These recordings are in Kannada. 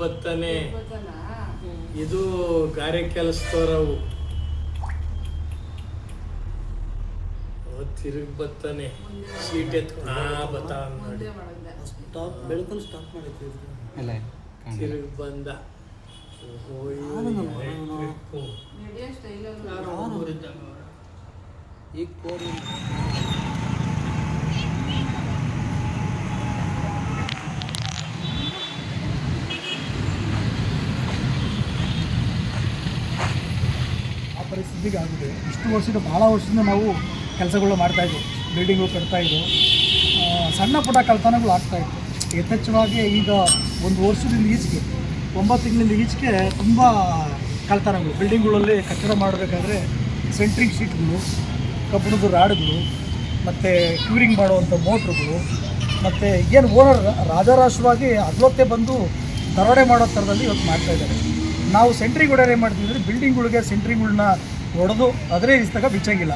ತಿರುಗಿ ಬತ್ತಾನೆ ಇದು ಗಾರೆ ಕೆಲಸದವ್ರವು ತಿರುಗಿ ಬತ್ತಾನೆ ಸೀಟ್ ಎತ್ಕೊಂಡು ಆ ಬತ್ತ ನೋಡಿ ಸ್ಟಾಪ್ ಬೆಳಕಲ್ಲಿ ಸ್ಟಾಪ್ ಮಾಡಿದ್ವಿ. ತಿರುಗಿ ಬಂದ. ಓಹೋ, ಆ ಆಗಿದೆ. ಇಷ್ಟು ವರ್ಷದ ಭಾಳ ವರ್ಷದಿಂದ ನಾವು ಕೆಲಸಗಳು ಮಾಡ್ತಾ ಬಿಲ್ಡಿಂಗ್ಗಳು ಬಿಲ್ಡಿಂಗು ಕಟ್ತಾ ಇದ್ವು. ಆ, ಸಣ್ಣ ಪುಟ್ಟ ಆಗ್ತಾ ಇತ್ತು. ಯಥೇಚ್ಛವಾಗಿ ಈಗ ಒಂದು ವರ್ಷದಿಂದ ಈಚೆಗೆ ಒಂಬತ್ತು ತಿಂಗಳಿಂದ ಈಚೆಗೆ ತುಂಬ ಕಳ್ತನಗಳು ಬಿಲ್ಡಿಂಗ್ಗಳಲ್ಲಿ ಕಟ್ಟಡ ಮಾಡಬೇಕಾದ್ರೆ ಸೆಂಟ್ರಿಂಗ್ ಶೀಟ್ಗಳು ಕಬ್ಬಿಣದ ರಾಡ್ಗಳು ಮತ್ತು ಕ್ಯೂರಿಂಗ್ ಮಾಡುವಂಥ ಮೋಟ್ರ್ಗಳು ಮತ್ತು ಏನು ಓನರ್ ರಾಜಾರಾಶವಾಗಿ ಅದ್ಲೊತ್ತೆ ಬಂದು ದರೋಡೆ ಮಾಡೋ ಥರದಲ್ಲಿ ಇವತ್ತು ಮಾಡ್ತಾ ಇದ್ದಾರೆ. ನಾವು ಸೆಂಟ್ರಿಂಗ್ ಹೊಡೆಯೋರು ಏನು ಮಾಡ್ತೀವಿ ಅಂದರೆ ಬಿಲ್ಡಿಂಗ್ಗಳಿಗೆ ಸೆಂಟ್ರಿಂಗ್ಗಳನ್ನ ಹೊಡೆದು ಅದರೇ ಇರಿಸಿದಾಗ ಬಿಚ್ಚಂಗಿಲ್ಲ.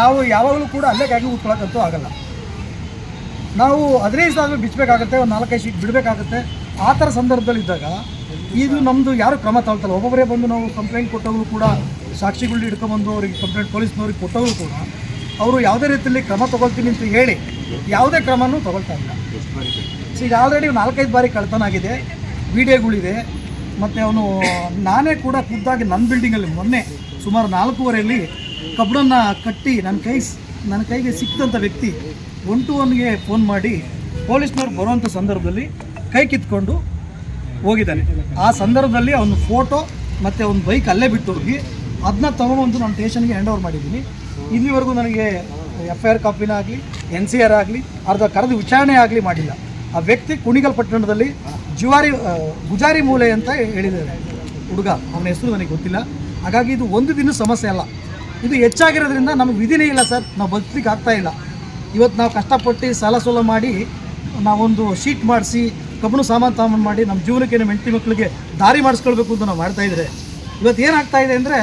ನಾವು ಯಾವಾಗಲೂ ಕೂಡ ಅಲ್ಲೇ ಕಾಗಿ ಕೂತ್ಕೊಳ್ಳೋಕ್ಕಂತೂ ಆಗಲ್ಲ. ನಾವು ಅದರೇ ಇಷ್ಟಾದ್ರೂ ಬಿಚ್ಚಬೇಕಾಗುತ್ತೆ, ಒಂದು ನಾಲ್ಕೈದು ಶೀಟ್ ಬಿಡಬೇಕಾಗುತ್ತೆ. ಆ ಥರ ಸಂದರ್ಭದಲ್ಲಿ ಇದ್ದಾಗ ಇದು ನಮ್ಮದು ಯಾರು ಕ್ರಮ ತಗೊಳ್ತಲ್ಲ. ಒಬ್ಬೊಬ್ಬರೇ ಬಂದು ನಾವು ಕಂಪ್ಲೇಂಟ್ ಕೊಟ್ಟವರು ಕೂಡ ಸಾಕ್ಷಿಗಳು ಹಿಡ್ಕೊಂಬಂದು ಅವ್ರಿಗೆ ಕಂಪ್ಲೇಂಟ್ ಪೊಲೀಸ್ನವ್ರಿಗೆ ಕೊಟ್ಟವರು ಕೂಡ, ಅವರು ಯಾವುದೇ ರೀತಿಯಲ್ಲಿ ಕ್ರಮ ತೊಗೊಳ್ತೀನಿ ಅಂತ ಹೇಳಿ ಯಾವುದೇ ಕ್ರಮನೂ ತೊಗೊಳ್ತಾ ಇಲ್ಲ. ಈಗ ಆಲ್ರೆಡಿ ನಾಲ್ಕೈದು ಬಾರಿ ಕಳ್ತನ ಆಗಿದೆ ವಿಡಿಯೋಗಳಿದೆ ಮತ್ತು ಅವನು, ನಾನೇ ಕೂಡ ಖುದ್ದಾಗಿ ನನ್ನ ಬಿಲ್ಡಿಂಗಲ್ಲಿ ಮೊನ್ನೆ ಸುಮಾರು ನಾಲ್ಕೂವರೆಯಲ್ಲಿ ಕಬ್ಬಡನ್ನು ಕಟ್ಟಿ ನನ್ನ ಕೈ ನನ್ನ ಕೈಗೆ ಸಿಕ್ಕಿದಂಥ ವ್ಯಕ್ತಿ ಒನ್ ಟು ಒನ್ಗೆ ಫೋನ್ ಮಾಡಿ ಪೊಲೀಸ್ನವ್ರು ಬರುವಂಥ ಸಂದರ್ಭದಲ್ಲಿ ಕೈ ಕಿತ್ಕೊಂಡು ಹೋಗಿದ್ದಾನೆ. ಆ ಸಂದರ್ಭದಲ್ಲಿ ಅವನ ಫೋಟೋ ಮತ್ತು ಅವನ ಬೈಕ್ ಅಲ್ಲೇ ಬಿಟ್ಟು ಹೋಗಿ ಅದನ್ನ ತೊಗೊಂಡು ನಾನು ಸ್ಟೇಷನ್ಗೆ ಹ್ಯಾಂಡ್ ಓವರ್ ಮಾಡಿದ್ದೀನಿ. ಇಲ್ಲಿವರೆಗೂ ನನಗೆ ಎಫ್ ಐ ಆರ್ ಕಾಪಿನ ಆಗಲಿ, ಎನ್ ಸಿ ಆರ್ ಆಗಲಿ, ಅರ್ಧ ಕರೆದು ವಿಚಾರಣೆ ಆಗಲಿ ಮಾಡಿಲ್ಲ. ಆ ವ್ಯಕ್ತಿ ಕುಣಿಗಲ್ ಪಟ್ಟಣದಲ್ಲಿ ಜುವಾರಿ ಗುಜಾರಿ ಮೂಲೆ ಅಂತ ಹೇಳಿದ್ದಾರೆ. ಹುಡುಗ, ಅವನ ಹೆಸರು ನನಗೆ ಗೊತ್ತಿಲ್ಲ. ಹಾಗಾಗಿ ಇದು ಒಂದು ದಿನ ಸಮಸ್ಯೆ ಅಲ್ಲ. ಇದು ಹೆಚ್ಚಾಗಿರೋದ್ರಿಂದ ನಮಗೆ ವಿಧಿನೇ ಇಲ್ಲ ಸರ್. ನಾವು ಬದುಕಲಿಕ್ಕೆ ಆಗ್ತಾ ಇಲ್ಲ. ಇವತ್ತು ನಾವು ಕಷ್ಟಪಟ್ಟು ಸಾಲ ಸೋಲ ಮಾಡಿ ನಾವೊಂದು ಶೀಟ್ ಮಾಡಿಸಿ ಕಬ್ಬಣ ಸಾಮಾನು ತಾಮಾನು ಮಾಡಿ ನಮ್ಮ ಜೀವನಕ್ಕೆ ನಮ್ಮ ಹೆಂಡತಿ ಮಕ್ಕಳಿಗೆ ದಾರಿ ಮಾಡಿಸ್ಕೊಳ್ಬೇಕು ಅಂತ ನಾವು ಮಾಡ್ತಾ ಇದ್ರೆ. ಇವತ್ತು ಏನಾಗ್ತಾ ಇದೆ ಅಂದರೆ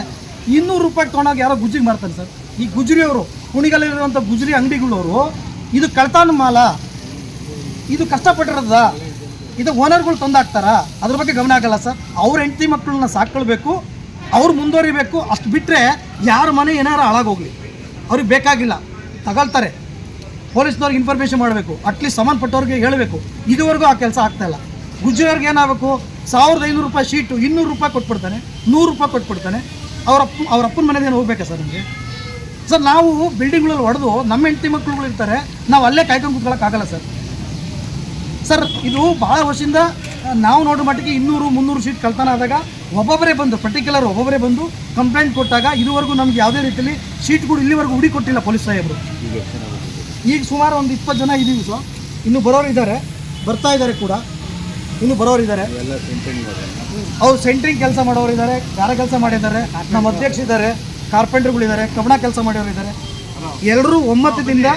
ಇನ್ನೂರು ರೂಪಾಯಿ ತೊಗೊಂಡಾಗ ಯಾರೋ ಗುಜ್ರಿಗೆ ಮಾಡ್ತಾರೆ ಸರ್. ಈ ಗುಜ್ರಿಯವರು ಕುಣಿಗಲ್ಲಿರುವಂಥ ಗುಜ್ರಿ ಅಂಗಡಿಗಳವರು, ಇದು ಕಳ್ತಾನ ಮಾಲ. ಇದು ಕಷ್ಟಪಟ್ಟಿರೋದ. ಇದು ಓನರ್ಗಳು ತಂದಾಕ್ತಾರ. ಅದ್ರ ಬಗ್ಗೆ ಗಮನ ಆಗಲ್ಲ ಸರ್. ಅವ್ರ ಹೆಂಡತಿ ಮಕ್ಕಳನ್ನ ಸಾಕೊಳ್ಬೇಕು ಅವ್ರು ಮುಂದುವರಿಬೇಕು, ಅಷ್ಟು ಬಿಟ್ಟರೆ ಯಾರ ಮನೆ ಏನಾರು ಹಾಳಾಗೋಗ್ಲಿ. ಅವ್ರಿಗೆ ಬೇಕಾಗಿಲ್ಲ, ತಗೊಳ್ತಾರೆ. ಪೊಲೀಸ್ನವ್ರಿಗೆ ಇನ್ಫಾರ್ಮೇಷನ್ ಮಾಡಬೇಕು ಅಟ್ಲೀಸ್ಟ್ ಸಂಬಂಧಪಟ್ಟವ್ರಿಗೆ ಹೇಳಬೇಕು. ಇದುವರೆಗೂ ಆ ಕೆಲಸ ಆಗ್ತಾಯಿಲ್ಲ ಗುಜ್ರಿಯವ್ರಿಗೆ ಏನಾಗಬೇಕು, ಸಾವಿರದ ಐನೂರು ರೂಪಾಯಿ ಶೀಟು ಇನ್ನೂರು ರೂಪಾಯಿ ಕೊಟ್ಬಿಡ್ತಾನೆ, ನೂರು ರೂಪಾಯಿ ಕೊಟ್ಬಿಡ್ತಾನೆ. ಅವರಪ್ಪ ಅಪ್ಪ, ಅವ್ರ ಅಪ್ಪನ ಹೋಗ್ಬೇಕಾ ಸರ್ ನಮಗೆ? ಸರ್, ನಾವು ಬಿಲ್ಡಿಂಗ್ಗಳಲ್ಲಿ ಹೊಡೆದು ನಮ್ಮ ಹೆಂಡತಿ ಮಕ್ಕಳುಗಳು ಇರ್ತಾರೆ ನಾವು ಅಲ್ಲೇ ಕಾಯ್ಕೊಂಡು ಕೂತ್ಕೊಳ್ಳೋಕ್ಕಾಗಲ್ಲ ಸರ್. ಸರ್, ಇದು ಭಾಳ ವರ್ಷದಿಂದ ನಾವು ನೋಡೋ ಮಟ್ಟಿಗೆ ಇನ್ನೂರು ಮುನ್ನೂರು ಸೀಟ್ ಕಳ್ತನ ಆದಾಗ ಒಬ್ಬೊಬ್ಬರೇ ಬಂದು ಪರ್ಟಿಕ್ಯುಲರ್ ಒಬ್ಬೊಬ್ಬರೇ ಬಂದು ಕಂಪ್ಲೇಂಟ್ ಕೊಟ್ಟಾಗ ಇದುವರೆಗೂ ನಮ್ಗೆ ಯಾವುದೇ ರೀತಿಯಲ್ಲಿ ಸೀಟ್ಗಳು ಇಲ್ಲಿವರೆಗೂ ಹುಡಿ ಕೊಟ್ಟಿಲ್ಲ ಪೊಲೀಸ್ ಸಾಹೇಬರು. ಈಗ ಸುಮಾರು ಒಂದು ಇಪ್ಪತ್ತು ಜನ ಇದ್ದೀವಿ ಸೊ ಇನ್ನು ಬರೋರು ಇದ್ದಾರೆ ಬರ್ತಾ ಇದ್ದಾರೆ ಕೂಡ. ಇನ್ನು ಬರೋರು ಇದ್ದಾರೆ. ಅವ್ರು. ಸೆಂಟ್ರಿಂಗ್ ಕೆಲಸ ಮಾಡೋರು ಇದ್ದಾರೆ ಗಾರ ಕೆಲಸ ಮಾಡಿದ್ದಾರೆ ನಮ್ಮ ಅಧ್ಯಕ್ಷ ಇದ್ದಾರೆ ಕಾರ್ಪೆಂಟರ್ಗಳಿದ್ದಾರೆ ಕಬ್ಬಣ ಕೆಲಸ ಮಾಡೋರು ಇದ್ದಾರೆ. ಎಲ್ಲರೂ ಒಮ್ಮತದಿಂದ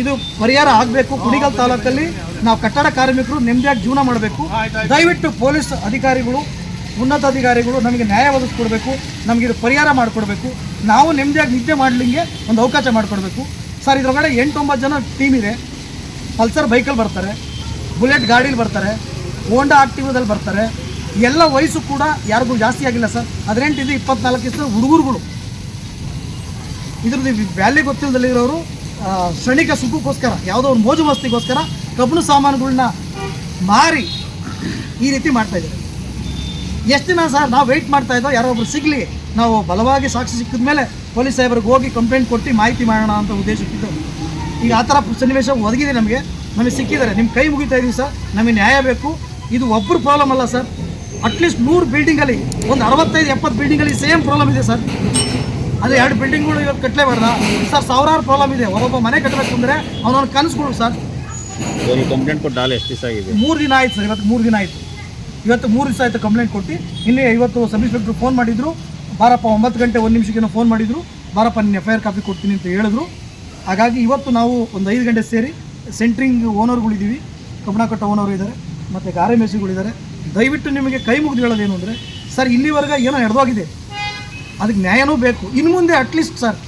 ಇದು ಪರಿಹಾರ ಆಗಬೇಕು. ಕುಣಿಗಲ್ ತಾಲೂಕಲ್ಲಿ ನಾವು ಕಟ್ಟಡ ಕಾರ್ಮಿಕರು ನೆಮ್ಮದಿಯಾಗಿ ಜೀವನ ಮಾಡಬೇಕು. ದಯವಿಟ್ಟು ಪೊಲೀಸ್ ಅಧಿಕಾರಿಗಳು, ಉನ್ನತ ಅಧಿಕಾರಿಗಳು ನಮಗೆ ನ್ಯಾಯ ಒದಗಿಸ್ಕೊಡ್ಬೇಕು. ನಮಗೆ ಇದು ಪರಿಹಾರ ಮಾಡಿಕೊಡ್ಬೇಕು. ನಾವು ನೆಮ್ಮದಿಯಾಗಿ ನಿದ್ದೆ ಮಾಡಲಿಂಗೆ ಒಂದು ಅವಕಾಶ ಮಾಡಿಕೊಡ್ಬೇಕು. ಸರ್, ಇದ್ರೊಳಗಡೆ ಎಂಟೊಂಬತ್ತು ಜನ ಟೀಮ್ ಇದೆ. ಪಲ್ಸರ್ ಬೈಕಲ್ಲಿ ಬರ್ತಾರೆ. ಬುಲೆಟ್ ಗಾಡೀಲಿ ಬರ್ತಾರೆ. ಹೋಂಡಾ ಆಕ್ಟಿವದಲ್ಲಿ ಬರ್ತಾರೆ. ಎಲ್ಲ ವಯಸ್ಸು ಕೂಡ ಯಾರಿಗೂ ಜಾಸ್ತಿ ಆಗಿಲ್ಲ ಸರ್. ಹದಿನೆಂಟಿಂದ ಇಪ್ಪತ್ನಾಲ್ಕು ಇಷ್ಟು ಹುಡುಗರುಗಳು. ಇದ್ರದ್ದು ವ್ಯಾಲಿ ಗೊತ್ತಿಲ್ಲದಲ್ಲಿರೋರು ಕ್ಷಣಿಕ ಸುಖಕ್ಕೋಸ್ಕರ, ಯಾವುದೋ ಒಂದು ಮೋಜು ಮಸ್ತಿಗೋಸ್ಕರ ಕಬ್ಬಣ ಸಾಮಾನುಗಳನ್ನ ಮಾರಿ ಈ ರೀತಿ ಮಾಡ್ತಾ ಇದ್ದಾರೆ. ಎಷ್ಟು ದಿನ ಸರ್ ನಾವು ವೆಯ್ಟ್ ಮಾಡ್ತಾ ಇದ್ದೋ, ಯಾರೋ ಒಬ್ರು ಸಿಗಲಿ, ನಾವು ಬಲವಾಗಿ ಸಾಕ್ಷಿ ಸಿಕ್ಕಿದ ಮೇಲೆ ಪೊಲೀಸ್ ಸಾಹೇಬ್ರಿಗೆ ಹೋಗಿ ಕಂಪ್ಲೇಂಟ್ ಕೊಟ್ಟು ಮಾಹಿತಿ ಮಾಡೋಣ ಅಂತ ಉದ್ದೇಶಕ್ಕಿದ್ದು ಈಗ ಆ ಥರ ಸನ್ನಿವೇಶ ಒದಗಿದೆ ನಮಗೆ. ನಮಗೆ ಸಿಕ್ಕಿದ್ದಾರೆ. ನಿಮ್ಮ ಕೈ ಮುಗಿತಾ ಇದೀವಿ ಸರ್. ನಮಗೆ ನ್ಯಾಯ ಬೇಕು. ಇದು ಒಬ್ಬರು ಪ್ರಾಬ್ಲಮ್ ಅಲ್ಲ ಸರ್. ಅಟ್ಲೀಸ್ಟ್ ನೂರು ಬಿಲ್ಡಿಂಗಲ್ಲಿ ಒಂದು ಅರವತ್ತೈದು ಎಪ್ಪತ್ತು ಬಿಲ್ಡಿಂಗಲ್ಲಿ ಸೇಮ್ ಪ್ರಾಬ್ಲಮ್ ಇದೆ ಸರ್. ಅದು ಎರಡು ಬಿಲ್ಡಿಂಗ್ಗಳು ಇವತ್ತು ಕಟ್ಟಲೇಬಾರ್ದ ಸರ್ ಸಾವಿರಾರು ಪ್ರಾಬ್ಲಮ್ ಇದೆ. ಒಬ್ಬೊಬ್ಬ ಮನೆ ಕಟ್ಟಬೇಕು ಅಂದರೆ ಅವನವ್ನ ಕನಸುಗಳು ಸರ್. ಇವರು ಕಂಪ್ಲೇಂಟ್ ಕೊಟ್ಟು ನಾಳೆ ಎಷ್ಟು ದಿವಸ ಆಗಿದೆ? ಮೂರು ದಿನ ಆಯ್ತು ಸರ್ ಇವತ್ತು ಮೂರು ದಿನ ಆಯಿತು. ಇವತ್ತು ಮೂರು ದಿವಸ ಆಯಿತು ಕಂಪ್ಲೇಂಟ್ ಕೊಟ್ಟು. ಇಲ್ಲಿ ಇವತ್ತು ಸಬ್ ಇನ್ಸ್ಪೆಕ್ಟ್ರು ಫೋನ್ ಮಾಡಿದ್ರು. ಬಾರಪ್ಪ ಒಂಬತ್ತು ಗಂಟೆ ಒಂದು ನಿಮಿಷಕ್ಕೆ ಫೋನ್ ಮಾಡಿದ್ರು. ಬಾರಪ್ಪ ನಿನ್ನ ಎಫ್ ಐ ಆರ್ ಕಾಪಿ ಕೊಡ್ತೀನಿ ಅಂತ ಹೇಳಿದ್ರು. ಹಾಗಾಗಿ ಇವತ್ತು ನಾವು ಒಂದು ಐದು ಗಂಟೆ ಸೇರಿ ಸೆಂಟ್ರಿಂಗ್ ಓನರ್ಗಳಿದ್ದೀವಿ ಕಬ್ಬಣ ಕಟ್ಟ ಓನರ್ ಇದ್ದಾರೆ ಮತ್ತು ಗಾರೆ ಮೇಸಿಗಳಿದ್ದಾರೆ ದಯವಿಟ್ಟು ನಿಮಗೆ ಕೈ ಮುಗಿದು ಹೇಳೋದೇನು ಅಂದರೆ ಸರ್ ಇಲ್ಲಿವರೆಗೆ ಏನೋ ನಡೆದೋಗಿದೆ. ಅದಕ್ಕೆ ನ್ಯಾಯನೂ ಬೇಕು. ಇನ್ನು ಮುಂದೆ ಅಟ್ಲೀಸ್ಟ್ ಸರ್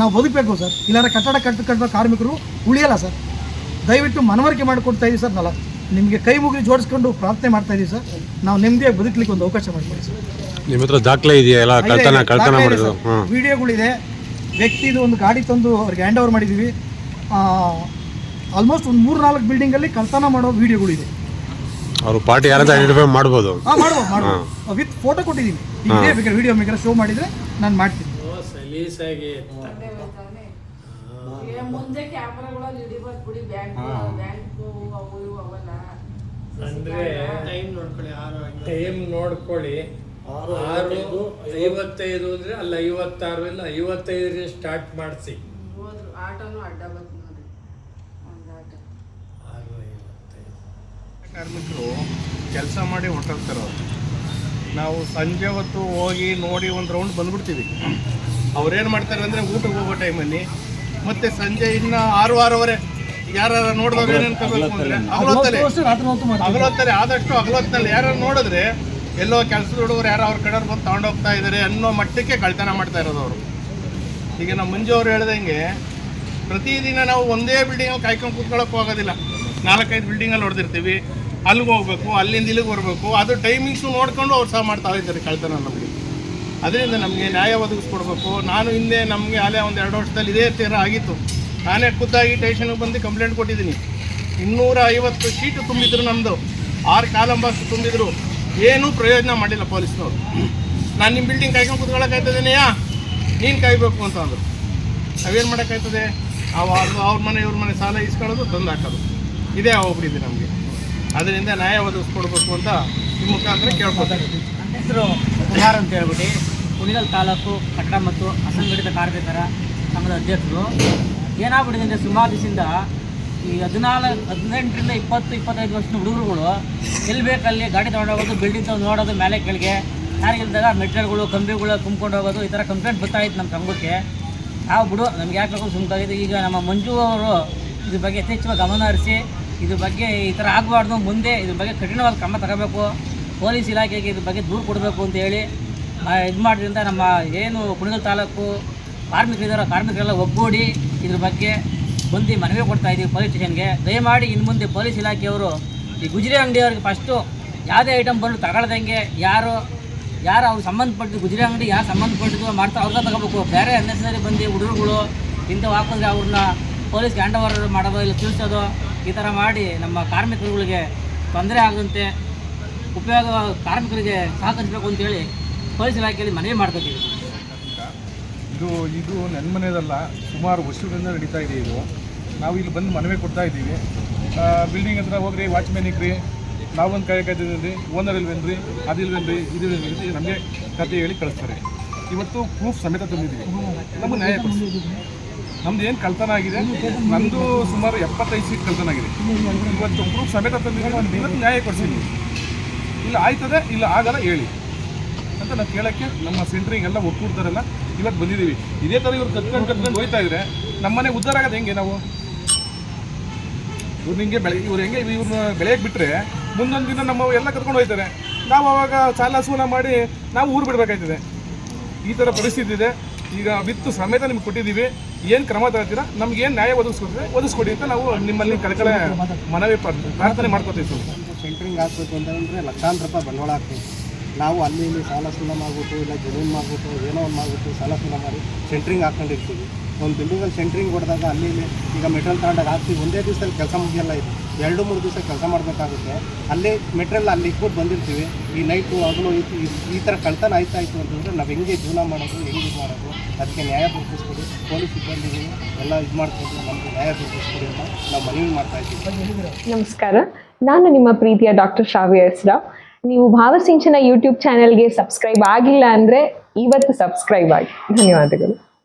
ನಾವು ಬದುಕಬೇಕು ಸರ್ ಇಲ್ಲಾಂದ್ರೆ ಕಟ್ಟಡ ಕಟ್ಟ ಕಟ್ಟೋ ಕಾರ್ಮಿಕರು ಉಳಿಯಲ್ಲ ಸರ್ ದಯವಿಟ್ಟು ಮನವರಿಕೆ ಮಾಡಿಕೊಡ್ತಾ ಇದ್ದೀವಿ ಸರ್ ನಾಲ್ಕು ನಿಮಗೆ ಕೈ ಮುಗಿದು ಜೋಡಿಸ್ಕೊಂಡು ಪ್ರಾರ್ಥನೆ ಮಾಡ್ತಾ ಇದ್ದೀವಿ ಸರ್ ನಾವು ನೆಮ್ಮದಿಯಾಗಿ ಬದುಕಲಿಕ್ಕೆ ಒಂದು ಅವಕಾಶ ಮಾಡಿಕೊಡಿ ಸರ್ ನಿಮ್ಮ ಹತ್ರ ದಾಖಲೆ ಇದೆಯಾ ಕಳ್ತನ ಕಳ್ತನ ಮಾಡಿದ್ರು ವಿಡಿಯೋಗಳಿದೆ. ವ್ಯಕ್ತಿದು ಒಂದು ಗಾಡಿ ತಂದು ಅವ್ರಿಗೆ ಹ್ಯಾಂಡ್ ಓವರ್ ಮಾಡಿದ್ದೀವಿ ಆಲ್ಮೋಸ್ಟ್ ಒಂದು ಮೂರು ನಾಲ್ಕು ಬಿಲ್ಡಿಂಗಲ್ಲಿ ಕಳ್ತನ ಮಾಡೋ ವಿಡಿಯೋಗಳಿದೆ. ಅವರು ಪಾರ್ಟಿ ಯಾರಂತ ಐಡೆಂಟಿಫೈ ಮಾಡ್ಬೋದು. ಹಾ ಮಾಡ್ಬೋದು ಮಾಡ್ಬೋದು. ವಿತ್ ಫೋಟೋ ಕೊಟ್ಟಿದ್ದೀನಿ. ಇದೇ ಬೇಕಾದ್ರೆ ವಿಡಿಯೋ ಬೇಕಾದ್ರೆ ಶೋ ಮಾಡಿದ್ರೆ ನಾನು ಮಾಡ್ತೀನಿ. ಓ ಸಲೀಸಾಗಿ ಮುಂದೆ ಕ್ಯಾಮ್ರಾಗಳಲ್ಲಿ ಹಿಡಿಬಾರ್ದು ಬಿಡಿ ಬ್ಯಾಂಕ್ ಬ್ಯಾಂಕ್ ಅವು ಇವು ಅವಲ್ಲ. ಅಂದ್ರೆ ಟೈಮ್ ನೋಡ್ಕೊಳ್ಳಿ ಆರು ಟೈಮ್ ನೋಡ್ಕೊಳ್ಳಿ. ಆರು ಐವತ್ತೈದು. ಅಂದ್ರೆ ಅಲ್ಲ ಐವತ್ತಾರು ಇಲ್ಲ ಐವತ್ತೈದರಿಂದ ಸ್ಟಾರ್ಟ್ ಮಾಡಿಸಿ ಹೋದ್ರು. ಆಟೋನು ಅಡ್ಡ ಬಂತು ನೋಡಿ ಒಂದು ಆಟ ಆರು ಐವತ್ತೈದು ಕಾರ್ಮಿಕರು ಕೆಲಸ ಮಾಡಿ ಹೊರಟೋಗ್ತಾರೆ ಅವರು. ನಾವು ಸಂಜೆ ಹೊತ್ತು ಹೋಗಿ ನೋಡಿ ಒಂದು ರೌಂಡ್ ಬಂದ್ಬಿಡ್ತೀವಿ. ಅವ್ರೇನು ಮಾಡ್ತಾರೆ ಅಂದರೆ ಊಟಕ್ಕೆ ಹೋಗೋ ಟೈಮಲ್ಲಿ ಮತ್ತೆ ಸಂಜೆ ಇನ್ನು ಆರು ಆರೂವರೆ ಯಾರು ನೋಡಿದವ್ರು ಏನು ಅನ್ಕೋಬೇಕು ಅಂದರೆ ಆದಷ್ಟು ಹಗಲೊತ್ತಲ್ಲಿ ಯಾರು ನೋಡಿದ್ರೆ ಎಲ್ಲೋ ಕೆಲಸದ ಹುಡುಗರು ಯಾರೋ ಅವ್ರ ಕಡೆಯವ್ರು ಬಂದು ತಗೊಂಡೋಗ್ತಾ ಇದ್ದಾರೆ ಅನ್ನೋ ಮಟ್ಟಕ್ಕೆ ಕಳ್ತನ ಮಾಡ್ತಾ ಇರೋದು ಅವರು. ಈಗ ನಮ್ಮ ಮುಂಜೆ ಅವ್ರು ಹೇಳ್ದಂಗೆ ಪ್ರತಿದಿನ ನಾವು ಒಂದೇ ಬಿಲ್ಡಿಂಗಲ್ಲಿ ಕಾಯ್ಕೊಂಡು ಕೂತ್ಕೊಳ್ಳೋಕೆ ಹೋಗೋದಿಲ್ಲ. ನಾಲ್ಕೈದು ಬಿಲ್ಡಿಂಗಲ್ಲಿ ಹೊಡೆದಿರ್ತೀವಿ. ಅಲ್ಲಿಗೆ ಹೋಗ್ಬೇಕು, ಅಲ್ಲಿಂದ ಇಲ್ಲಿಗೆ ಬರಬೇಕು, ಅದು ಟೈಮಿಂಗ್ಸು ನೋಡಿಕೊಂಡು ಅವ್ರು ಸಹ ಮಾಡ್ತಾ ಇದ್ದಾರೆ ಕಳ್ತನ ನಮಗೆ. ಅದರಿಂದ ನಮಗೆ ನ್ಯಾಯ ಒದಗಿಸ್ಕೊಡ್ಬೇಕು. ನಾನು ಹಿಂದೆ ನಮಗೆ ಅಲ್ಲೇ ಒಂದು ಎರಡು ವರ್ಷದಲ್ಲಿ ಇದೇ ತೀರ ಆಗಿತ್ತು. ನಾನೇ ಖುದ್ದಾಗಿ ಟೇಷನ್ಗೆ ಬಂದು ಕಂಪ್ಲೇಂಟ್ ಕೊಟ್ಟಿದ್ದೀನಿ. ಇನ್ನೂರ ಐವತ್ತು ಶೀಟು ತುಂಬಿದ್ರು ನಮ್ಮದು ಆರು ಕಾಲಂ ಬಾಕ್ಸ್ ತುಂಬಿದ್ರು. ಏನೂ ಪ್ರಯೋಜನ ಮಾಡಿಲ್ಲ ಪೊಲೀಸ್ನವರು. ನಾನು ನಿಮ್ಮ ಬಿಲ್ಡಿಂಗ್ ಕಾಯ್ಕೊಂಡು ಕೂತ್ಕೊಳ್ಳೋಕ್ಕಾಯ್ತದೇನೆಯಾ ನೀನು ಕಾಯಬೇಕು ಅಂತ ಅಂದರು. ನಾವೇನು ಮಾಡೋಕ್ಕಾಯ್ತದೆ ಅವ ಅದು ಅವ್ರ ಮನೆ, ಇವ್ರ ಮನೆ ಸಾಲ ಇಸ್ಕೊಳ್ಳೋದು ತಂದು ಹಾಕೋದು. ಇದೇ ಹೋಗ್ಬಿಟ್ಟಿದೆ ನಮಗೆ. ಅದರಿಂದ ನ್ಯಾಯ ಒದಗಿಸ್ಕೊಡ್ಬೇಕು ಅಂತ ನಿಮ್ಮ ಮುಖಾಂತರ ಕೇಳ್ಕೊತಾರೆ ಹೆಸರು ಅಂತ ಹೇಳ್ಬಿಟ್ಟು ಕುಣಿಗಲ್ ತಾಲೂಕು ಕಟ್ಟಡ ಮತ್ತು ಅಸಂಘಟಿತ ಕಾರ್ಮಿಕರ ಸಂಘದ ಅಧ್ಯಕ್ಷರು. ಏನಾಗ್ಬಿಟ್ಟಿದೆ ಅಂದರೆ ಸುಮಾರು ದಿವಸದಿಂದ ಈ ಹದಿನಾಲ್ಕು ಹದಿನೆಂಟರಿಂದ ಇಪ್ಪತ್ತು, ಇಪ್ಪತ್ತೈದು ವರ್ಷದ ಹುಡುಗರುಗಳು ಎಲ್ಲಿ ಬೇಕಲ್ಲಿ ಗಾಡಿ ತೊಗೊಂಡೋಗೋದು ಬಿಲ್ಡಿಂಗ್ ತಗೊಂಡು ನೋಡೋದು ಮೇಲೆ ಕೆಳಗೆ ಯಾರಿಗಿಲ್ದಾಗ ಮೆಟೀರಿಯಲ್ಗಳು ಕಂಬಿಗಳು ತುಂಬ್ಕೊಂಡು ಹೋಗೋದು, ಈ ಥರ ಕಂಪ್ಲೇಂಟ್ ಬರ್ತಾ ಇತ್ತು ನಮ್ಮ ಸಂಘಕ್ಕೆ. ನಾವು ಬಿಡು ನಮ್ಗೆ ಯಾಕೆ ಸುಮ್ಕಾಗಿದೆ ಈಗ ನಮ್ಮ ಮಂಜು ಅವರು ಇದ್ರ ಬಗ್ಗೆ ಯಥೇಚ್ಛವಾಗಿ ಗಮನ ಹರಿಸಿ ಇದ್ರ ಬಗ್ಗೆ ಈ ಥರ ಆಗಬಾರ್ದು. ಮುಂದೆ ಇದ್ರ ಬಗ್ಗೆ ಕಠಿಣವಾದ ಕ್ರಮ ತಗೋಬೇಕು ಪೊಲೀಸ್ ಇಲಾಖೆಗೆ ಇದ್ರ ಬಗ್ಗೆ ದೂರು ಕೊಡಬೇಕು ಅಂತ ಹೇಳಿ ಇದು ಮಾಡೋದ್ರಿಂದ ನಮ್ಮ ಏನು ಕುಣಿಗಲ್ ತಾಲೂಕು ಕಾರ್ಮಿಕರಿದ್ದಾರೆ ಕಾರ್ಮಿಕರೆಲ್ಲ ಒಗ್ಗೂಡಿ ಇದ್ರ ಬಗ್ಗೆ ಬಂದು ಮನವಿ ಕೊಡ್ತಾ ಇದ್ದೀವಿ ಪೊಲೀಸ್ ಸ್ಟೇಷನ್ಗೆ. ದಯಮಾಡಿ ಇನ್ನು ಮುಂದೆ ಪೊಲೀಸ್ ಇಲಾಖೆಯವರು ಈ ಗುಜರಿ ಅಂಗಡಿಯವ್ರಿಗೆ ಫಸ್ಟು ಯಾವುದೇ ಐಟಮ್ ಬಂದು ತಗೊಳ್ದಂಗೆ ಯಾರು ಯಾರು ಅವ್ರಿಗೆ ಸಂಬಂಧಪಟ್ಟಿದ್ದು, ಗುಜರಿ ಅಂಗಡಿ ಯಾರು ಸಂಬಂಧಪಟ್ಟಿದ್ದು ಮಾಡ್ತಾ ಅವ್ರಿಗೆ ತಗೋಬೇಕು ಬೇರೆ ಅನ್ನೆಸರಿ ಬಂದು ಹುಡುಗರುಗಳು ಇಂಥವು ಹಾಕಿದ್ರೆ ಅವ್ರನ್ನ ಪೊಲೀಸ್ಗೆ ಹ್ಯಾಂಡ್ ಓವರ್ ಮಾಡೋದು ಇಲ್ಲ ತಿಳಿಸೋದು ಈ ಥರ ಮಾಡಿ ನಮ್ಮ ಕಾರ್ಮಿಕರುಗಳಿಗೆ ತೊಂದರೆ ಆಗದಂತೆ ಉಪಯೋಗ ಕಾರ್ಮಿಕರಿಗೆ ಸಹಕರಿಸಬೇಕು ಅಂತೇಳಿ ಪೊಲೀಸ್ ಇಲಾಖೆಯಲ್ಲಿ ಮನವಿ ಮಾಡ್ಕೊತೀವಿ ಇದು ಇದು ನನ್ನ ಮನೆಯದಲ್ಲ, ಸುಮಾರು ವರ್ಷಗಳಿಂದ ನಡೀತಾ ಇದೆ ಇದು. ನಾವು ಇಲ್ಲಿ ಬಂದು ಮನವಿ ಕೊಡ್ತಾ ಇದ್ದೀವಿ. ಬಿಲ್ಡಿಂಗ್ ಹತ್ರ ಹೋಗ್ರಿ ವಾಚ್ಮ್ಯಾನ್ ಇಕ್ರಿ, ನಾವೊಂದು ಕೈ ಕೈದಿದ್ದೀವಿ ಓನರ್ ಇಲ್ವೇನ್ರಿ ಅದಿಲ್ವೇನ್ರಿ ಇದು ನಮಗೆ ಕತೆ ಹೇಳಿ ಕಳಿಸ್ತಾರೆ. ಇವತ್ತು ಪ್ರೂಫ್ ಸಮೇತ ತಂದಿದ್ದೀವಿ. ನಮಗೆ ನ್ಯಾಯ ನಮ್ದು ಏನು ಕಳ್ತನ ಆಗಿದೆ? ನಮ್ಮದು ಸುಮಾರು ಎಪ್ಪತ್ತೈದು ಸೀಟ್ ಕಳ್ತನ ಆಗಿದೆ. ಇವತ್ತು ಪ್ರೂಫ್ ಸಮೇತ ತಂದಿದ್ದೀನಿ ಇವತ್ತು ನ್ಯಾಯ ಕೊಡ್ಸಿದ್ವಿ ಇಲ್ಲ ಆಯ್ತದೆ, ಇಲ್ಲ ಆಗಲ್ಲ ಹೇಳಿ. ಅಂತ ನಾವು ಕೇಳೋಕ್ಕೆ ನಮ್ಮ ಸೆಂಟ್ರಿಗೆಲ್ಲ ಒಕ್ಕೂಡ್ತಾರಲ್ಲ, ಇವತ್ತು ಬಂದಿದ್ದೀವಿ. ಇದೇ ಥರ ಇವ್ರು ಕತ್ಕೊಂಡು ಕತ್ಕೊಂಡು ಹೋಯ್ತಾ ಇದ್ರೆ ನಮ್ಮನೆ ಉದ್ಧಾರ ಆಗೋದು ಹೆಂಗೆ ನಾವು? ಇವ್ರು ಹಿಂಗೆ ಬೆಳೆ, ಇವ್ರು ಹೆಂಗೆ ಇವ್ರನ್ನ ಬೆಳೆಯಕ್ಕೆ ಬಿಟ್ಟರೆ ಮುಂದೊಂದು ದಿನ ನಮ್ಮ ಎಲ್ಲ ಕರ್ಕೊಂಡು ಹೋಯ್ತಾರೆ. ನಾವು ಅವಾಗ ಸಾಲ ಸೂಲ ಮಾಡಿ ನಾವು ಊರು ಬಿಡಬೇಕಾಯ್ತದೆ. ಈ ಥರ ಪರಿಸ್ಥಿತಿ ಇದೆ. ಈಗ ವಿತ್ತು ಸಮೇತ ನಿಮ್ಗೆ ಕೊಟ್ಟಿದ್ದೀವಿ, ಏನು ಕ್ರಮ ತಗೋತೀರಾ ನಮ್ಗೆ ಏನು ನ್ಯಾಯ ಒದಗಿಸ್ಕೊಡ್ರಿ ಒದಗಿಸ್ಕೊಡಿ ಅಂತ ನಾವು ನಿಮ್ಮಲ್ಲಿ ಕಳಕಳೆ ಮನವಿ ಪ್ರಾರ್ಥನೆ ಮಾಡ್ಕೊತೀವಿ ಸರ್. ಸೆಂಟ್ರಿಂಗ್ ಹಾಕ್ಬೇಕು ಅಂತಂದರೆ ಲಕ್ಷಾಂತರ ರೂಪಾಯಿ ಬಂಡವಾಳ ಹಾಕ್ತೀವಿ. ನಾವು ಅಲ್ಲಿ ಇಲ್ಲಿ ಸಾಲ ಸೂಲ ಮಾಡ್ಬಿಟ್ಟು, ಇಲ್ಲ ಜಮೀನು ಮಾಡ್ಬಿಟ್ಟು, ಏನೋ ಒಂದು ಮಾಡ್ಬಿಟ್ಟು ಸಾಲ ಸೂಲ ಮಾಡಿ ಸೆಂಟ್ರಿಂಗ್ ಹಾಕ್ಕೊಂಡಿರ್ತೀವಿ ಒಂದು ಬಿಲ್ಡಿಂಗಲ್ಲಿ ಸೆಂಟ್ರಿಂಗ್ ಹೊಡೆದಾಗ ಅಲ್ಲಿ ಈಗ ಮೆಟೀರಿಯಲ್ ತಗೊಂಡಾಗ ಹಾಕ್ತೀವಿ. ಒಂದೇ ದಿವಸದಲ್ಲಿ ಕೆಲಸ ಮುಗಿಯಲ್ಲ ಇದು. ಎರಡು, ಮೂರು ದಿವಸ ಕೆಲಸ ಮಾಡಬೇಕಾಗುತ್ತೆ. ಅಲ್ಲೇ ಮೆಟೀರಿಯಲ್ ಅಲ್ಲಿ ಇಟ್ಬಿಟ್ಟು ಬಂದಿರ್ತೀವಿ. ಈ ನೈಟು ಹಗಲು ಈ- ಥರ ಕಳ್ತನ ಆಯ್ತಾ ಆಯಿತು ಅಂತಂದರೆ ನಾವು ಹೆಂಗೆ ಜೀವನ ಮಾಡೋದು, ಹೆಂಗೆ ಇದು ಮಾಡೋದು, ಅದಕ್ಕೆ ನ್ಯಾಯ ದೊರಕಿಸ್ಕೊಡಿ. ಪೊಲೀಸ್ ಸಿಬ್ಬಂದಿಗೆ ಎಲ್ಲ ಇದು ಮಾಡ್ಕೊಂಡು ನಮಗೆ ನ್ಯಾಯ ದೊರಕಿಸ್ಕೊಡಿ ಅಂತ ನಾವು ಮನವಿ ಮಾಡ್ತಾ ಇದ್ದೀವಿ. ನಮಸ್ಕಾರ. ನಾನು ನಿಮ್ಮ ಪ್ರೀತಿಯ ಡಾಕ್ಟರ್ ಶ್ರಾವ್ಯ ಹೆಸ್ರಾ. ನೀವು ಭಾವಸಿಂಚನ ಯೂಟ್ಯೂಬ್ ಚಾನೆಲ್ಗೆ ಸಬ್ಸ್ಕ್ರೈಬ್ ಆಗಿಲ್ಲ ಅಂದರೆ ಇವತ್ತು ಸಬ್ಸ್ಕ್ರೈಬ್ ಆಗಿ. ಧನ್ಯವಾದಗಳು.